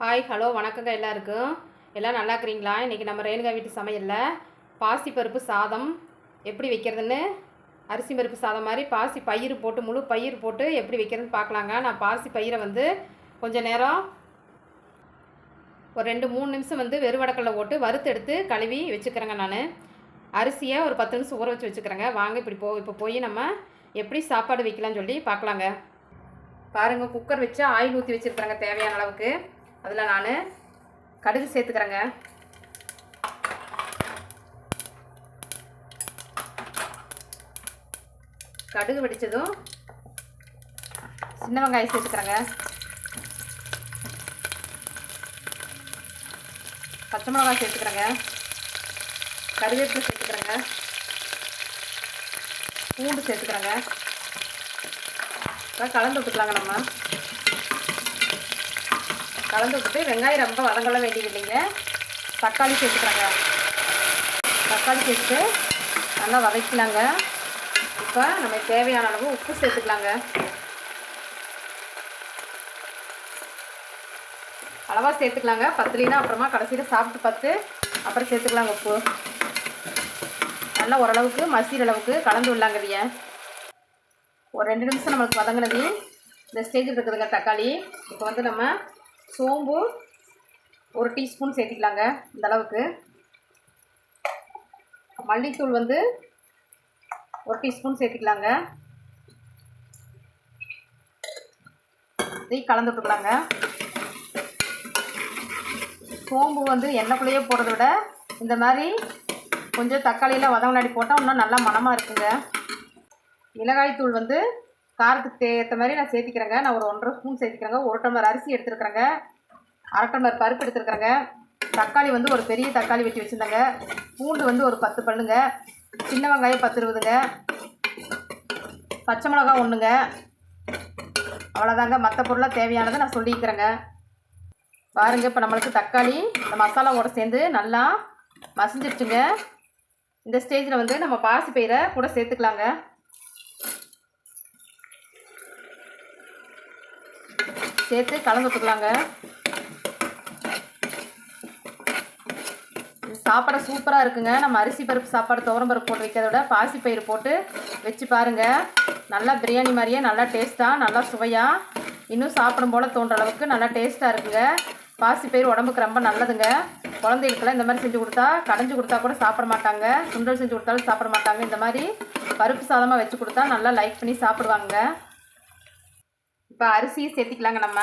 Hi hello வணக்கங்க எல்லாருக்கும். எல்லாம் நல்லா இருக்கிறீங்களா? இன்றைக்கி நம்ம ரேணுகா வீட்டு சமையலில் பாசி பருப்பு சாதம் எப்படி வைக்கிறதுன்னு? அரிசி பருப்பு சாதம் மாதிரி பாசி பயிர் போட்டு முழு பயிர் போட்டு எப்படி வைக்கிறதுன்னு பார்க்கலாங்க. நான் பாசி பயிரை வந்து கொஞ்சம் நேரம் ஒரு ரெண்டு மூணு நிமிஷம் வந்து வெறுவடக்கல்ல போட்டு வறுத்து எடுத்து கழுவி வச்சுக்கிறேங்க நான். அரிசியை ஒரு பத்து நிமிஷம் ஊற வச்சு வச்சுக்கிறேங்க. வாங்க இப்படி போ இப்போ போய் நம்ம எப்படி சாப்பாடு வைக்கலாம்னு சொல்லி பார்க்கலாங்க. பாருங்கள் குக்கர் வச்சு ஆயில் ஊற்றி வச்சுருக்குறேங்க தேவையான அளவுக்கு. அதில் நான் கடுகு சேர்த்துக்கிறேங்க. கடுகு வெடித்ததும் சின்ன வெங்காயம் சேர்த்துக்கிறேங்க. பச்சை மிளகாய் சேர்த்துக்கிறேங்க. கருவேப்பிலை சேர்த்துக்கிறேங்க. பூண்டு சேர்த்துக்கிறேங்க. கலந்து விட்டுக்கலாங்க நம்ம. கலந்து விட்டுட்டு வெங்காயம் ரொம்ப வதங்கல வேண்டியது இல்லைங்க தக்காளி சேர்த்துக்கிறாங்க. தக்காளி சேர்த்து நல்லா வதக்கலாங்க இப்போ நம்ம தேவையான அளவு உப்பு சேர்த்துக்கலாங்க. அளவாக சேர்த்துக்கலாங்க. பத்துலினா அப்புறமா கடைசியில் சாப்பிட்டு பார்த்து அப்புறம் சேர்த்துக்கலாங்க உப்பு. நல்லா ஓரளவுக்கு மசிகிற அளவுக்கு கலந்து விடலாங்க இதைய ஒரு ரெண்டு நிமிஷம் நம்மளுக்கு வதங்கினது இந்த ஸ்டேஜில் இருக்குதுங்க தக்காளி. இப்போ வந்து நம்ம சோம்பு ஒரு டீஸ்பூன் சேர்த்திக்கலாங்க இந்த அளவுக்கு. மல்லித்தூள் வந்து ஒரு டீஸ்பூன் சேர்த்திக்கலாங்க. இதையும் கலந்து விட்டுக்கலாங்க. சோம்பு வந்து எண்ணெய்க்குள்ளேயே போடுறத விட இந்த மாதிரி கொஞ்சம் தக்காளியில் வதங்கலாடி போட்டால் இன்னும் நல்லா மணமாக இருக்குங்க. மிளகாய் தூள் வந்து காரத்துக்கு ஏற்ற மாதிரி நான் சேர்த்திக்கிறேங்க. நான் ஒரு ஒன்றரை ஸ்பூன் சேர்த்திக்கிறேங்க. ஒரு டம்ளர் அரிசி எடுத்துருக்குறேங்க. அரை டம்ளர் பருப்பு எடுத்துருக்குறேங்க. தக்காளி வந்து ஒரு பெரிய தக்காளி வெட்டி வச்சுருந்தேங்க. பூண்டு வந்து ஒரு பத்து பண்ணுங்க சின்ன வெங்காயம் பத்து இருபதுங்க. பச்சை மிளகா ஒன்றுங்க. அவ்வளோதாங்க. மற்ற பொருளாக தேவையானதை நான் சொல்லிக்கிறேங்க. பாருங்கள் இப்போ நம்மளுக்கு தக்காளி இந்த மசாலாவோட சேர்ந்து நல்லா மசிஞ்சிருச்சுங்க. இந்த ஸ்டேஜில் வந்து நம்ம பாசி பயிரை கூட சேர்த்துக்கலாங்க. சேர்த்து கலந்து விட்டுக்கலாங்க சாப்பாடு சூப்பராக இருக்குங்க. நம்ம அரிசி பருப்பு சாப்பாடு துவரம் பருப்பு போட்டு வைக்கிறத விட பாசி பயிறு போட்டு வச்சு பாருங்கள் நல்லா பிரியாணி மாதிரியே நல்லா டேஸ்ட்டாக நல்லா சுவையாக இன்னும் சாப்பிடும் போல் தோன்ற அளவுக்கு நல்லா டேஸ்ட்டாக இருக்குங்க. பாசி பயிர் உடம்புக்கு ரொம்ப நல்லதுங்க. குழந்தைகளுக்கெல்லாம் இந்த மாதிரி செஞ்சு கொடுத்தா கடைஞ்சி கொடுத்தா கூட சாப்பிட மாட்டாங்க. சுண்டல் செஞ்சு கொடுத்தாலும் சாப்பிட மாட்டாங்க. இந்த மாதிரி பருப்பு சாதமாக வச்சு கொடுத்தா நல்லா லைக் பண்ணி சாப்பிடுவாங்க இப்போ அரிசியை சேர்த்திக்கலாங்க நம்ம.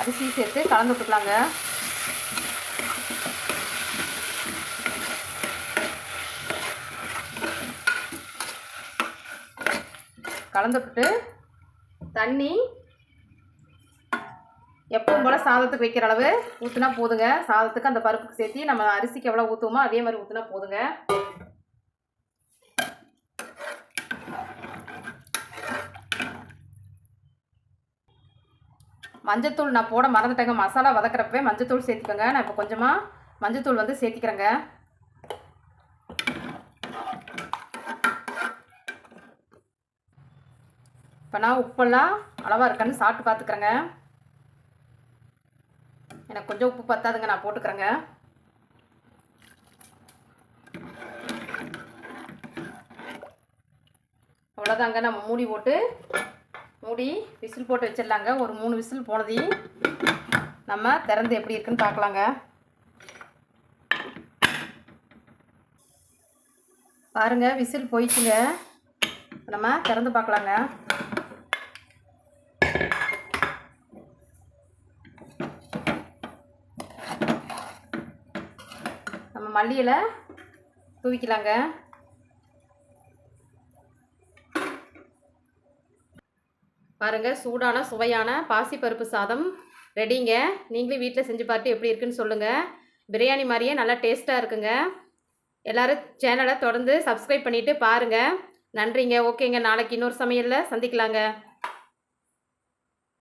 அரிசி சேர்த்து கலந்து விட்டுக்கலாங்க கலந்து விட்டுட்டு தண்ணி எப்பவும் போல் சாதத்துக்கு வைக்கிற அளவு ஊற்றுனா போதுங்க. சாதத்துக்கு அந்த பருப்புக்கு சேர்த்து நம்ம அரிசிக்கு எவ்வளோ ஊற்றுவோமோ அதே மாதிரி ஊற்றுனா போதுங்க. மஞ்சத்தூள் நான் போட மறந்துட்டேங்க. மசாலா வதக்கிறப்பவே மஞ்சத்தூள் சேர்த்துக்கோங்க. நான் இப்போ கொஞ்சமாக மஞ்சத்தூள் வந்து சேர்த்திக்கிறேங்க. இப்போ நான் உப்பெல்லாம் அளவாக இருக்கான்னு சாப்பிட்டு பார்த்துக்கிறேங்க. எனக்கு கொஞ்சம் உப்பு பத்தாதுங்க. நான் போட்டுக்கிறேங்க. அவ்வளோதாங்க நம்ம மூடி போட்டு மூடி விசில் போட்டு வச்சிடலாங்க. ஒரு மூணு விசில் போனதையும் நம்ம திறந்து எப்படி இருக்குன்னு பார்க்கலாங்க. பாருங்க விசில் போயிடுச்சுங்க நம்ம திறந்து பார்க்கலாங்க. நம்ம மல்லியில் தூவிக்கலாங்க. பாருங்கள் சூடான சுவையான பாசிப்பருப்பு சாதம். ரெடிங்க. நீங்களும் வீட்டில் செஞ்சு பார்த்து எப்படி இருக்குன்னு சொல்லுங்கள் பிரியாணி மாதிரியே நல்லா டேஸ்ட்டாக இருக்குங்க. எல்லோரும் சேனலை தொடர்ந்து சப்ஸ்கிரைப் பண்ணிவிட்டு பாருங்கள் நன்றிங்க. ஓகேங்க. நாளைக்கு இன்னொரு சமையலில் சந்திக்கலாங்க.